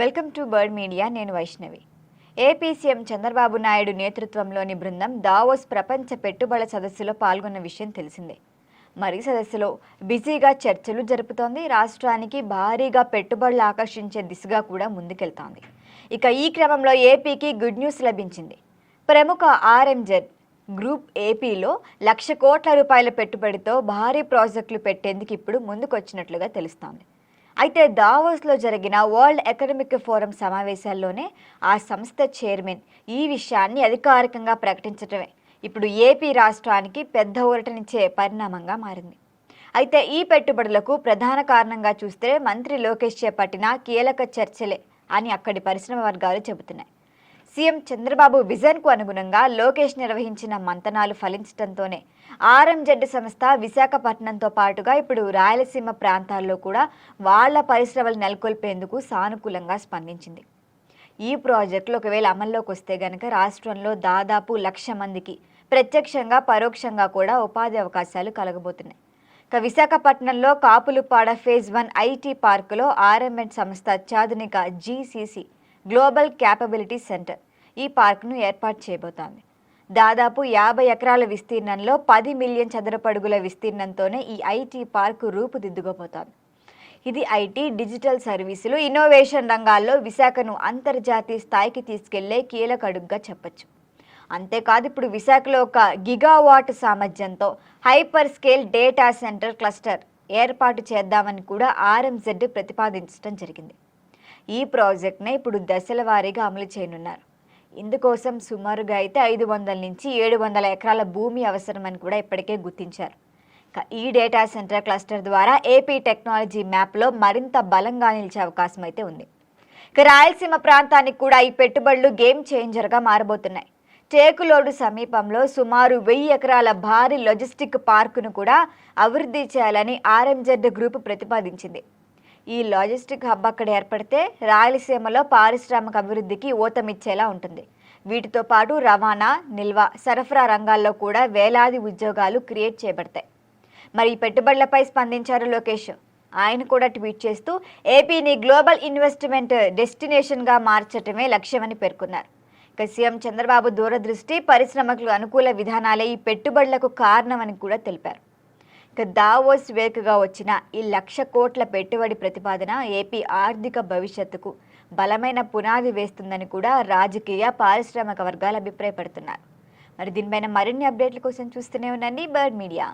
Welcome to bird media నేను Vaishnavi. AP CM Chandrababu Naidu నేతృత్వంలోని బృందం దావోస్ ప్రపంచ పెట్టుబడుల సదస్సులో పాల్గొన్న విషయం తెలిసిందే. మరి సదస్సులో బిజీగా చర్చలు జరుపుతోంది. రాష్ట్రానికి భారీగా పెట్టుబడులు ఆకర్షించే దిశగా కూడా ముందుకెళ్తోంది. ఇక ఈ క్రమంలో ఏపీకి గుడ్ న్యూస్ లభించింది. ప్రముఖ ఆర్ఎంజెడ్ గ్రూప్ ఏపీలో లక్ష కోట్ల రూపాయల పెట్టుబడితో భారీ ప్రాజెక్టులు పెట్టేందుకు ఇప్పుడు ముందుకొచ్చినట్లుగా తెలుస్తోంది. అయితే దావోస్లో జరిగిన వరల్డ్ ఎకనమిక్ ఫోరం సమావేశాల్లోనే ఆ సంస్థ చైర్మన్ ఈ విషయాన్ని అధికారికంగా ప్రకటించటమే. ఇప్పుడు ఏపీ రాష్ట్రానికి పెద్ద ఊరటనిచ్చే పరిణామంగా మారింది. అయితే ఈ పెట్టుబడులకు ప్రధాన కారణంగా చూస్తే మంత్రి లోకేష్ చేపట్టిన కీలక చర్చలే అని అక్కడి పరిశ్రమ వర్గాలు చెబుతున్నాయి. సీఎం చంద్రబాబు విజన్కు అనుగుణంగా లోకేష్ నిర్వహించిన మంతనాలు ఫలించడంతోనే ఆర్ఎంజెడ్ సంస్థ విశాఖపట్నంతో పాటుగా ఇప్పుడు రాయలసీమ ప్రాంతాల్లో కూడా వాళ్ళ పరిశ్రమలు నెలకొల్పేందుకు సానుకూలంగా స్పందించింది. ఈ ప్రాజెక్టులు ఒకవేళ అమల్లోకి వస్తే గనక రాష్ట్రంలో దాదాపు లక్ష మందికి ప్రత్యక్షంగా పరోక్షంగా కూడా ఉపాధి అవకాశాలు కలగబోతున్నాయి. ఇక విశాఖపట్నంలో కాపులుపాడ ఫేజ్ వన్ ఐటీ పార్కులో ఆర్ఎంఎడ్ సంస్థ అత్యాధునిక జీసీసీ గ్లోబల్ క్యాపబిలిటీ సెంటర్ ఈ పార్క్ను ఏర్పాటు చేయబోతోంది. దాదాపు యాభై ఎకరాల విస్తీర్ణంలో పది మిలియన్ చదరపడుగుల విస్తీర్ణంతోనే ఈ ఐటీ పార్కు రూపుదిద్దుకోబోతోంది. ఇది ఐటీ డిజిటల్ సర్వీసులు ఇన్నోవేషన్ రంగాల్లో విశాఖను అంతర్జాతీయ స్థాయికి తీసుకెళ్ళే కీలక అడుగుగా చెప్పొచ్చు. అంతేకాదు ఇప్పుడు విశాఖలో ఒక గిగావాట్ సామర్థ్యంతో hyperscale data centre cluster ఏర్పాటు చేద్దామని కూడా ఆర్ఎంజెడ్ ప్రతిపాదించడం జరిగింది. ఈ ప్రాజెక్ట్నే ఇప్పుడు దశల వారీగా అమలు చేయనున్నారు. ఇందుకోసం సుమారుగా అయితే ఐదు వందల నుంచి ఏడు వందల ఎకరాల భూమి అవసరమని కూడా ఇప్పటికే గుర్తించారు. ఈ డేటా సెంటర్ క్లస్టర్ ద్వారా ఏపీ టెక్నాలజీ మ్యాప్లో మరింత బలంగా నిలిచే అవకాశం అయితే ఉంది. ఇక రాయలసీమ ప్రాంతానికి కూడా ఈ పెట్టుబడులు గేమ్ చేంజర్గా మారబోతున్నాయి. టేకులోడు సమీపంలో సుమారు వెయ్యి ఎకరాల భారీ లాజిస్టిక్ పార్కును కూడా అభివృద్ధి చేయాలని ఆర్ఎంజెడ్ గ్రూప్ ప్రతిపాదించింది. ఈ లాజిస్టిక్ హబ్ అక్కడ ఏర్పడితే రాయలసీమలో పారిశ్రామిక అభివృద్ధికి ఊతమిచ్చేలా ఉంటుంది. వీటితో పాటు రవాణా నిల్వ సరఫరా రంగాల్లో కూడా వేలాది ఉద్యోగాలు క్రియేట్ చేయబడతాయి. మరి ఈ పెట్టుబడులపై స్పందించారు లోకేష్. ఆయన కూడా ట్వీట్ చేస్తూ ఏపీని గ్లోబల్ ఇన్వెస్ట్మెంట్ డెస్టినేషన్గా మార్చటమే లక్ష్యమని పేర్కొన్నారు. ఇక సీఎం చంద్రబాబు దూరదృష్టి పరిశ్రమకు అనుకూల విధానాలే ఈ పెట్టుబడులకు కారణమని కూడా తెలిపారు. దావోస్ వేకుగా వచ్చిన ఈ లక్ష కోట్ల పెట్టుబడి ప్రతిపాదన ఏపీ ఆర్థిక భవిష్యత్తుకు బలమైన పునాది వేస్తుందని కూడా రాజకీయ పారిశ్రామిక వర్గాలు అభిప్రాయపడుతున్నారు. మరి దీనిపైన మరిన్ని అప్డేట్ల కోసం చూస్తూనే ఉండండి బర్డ్ మీడియా.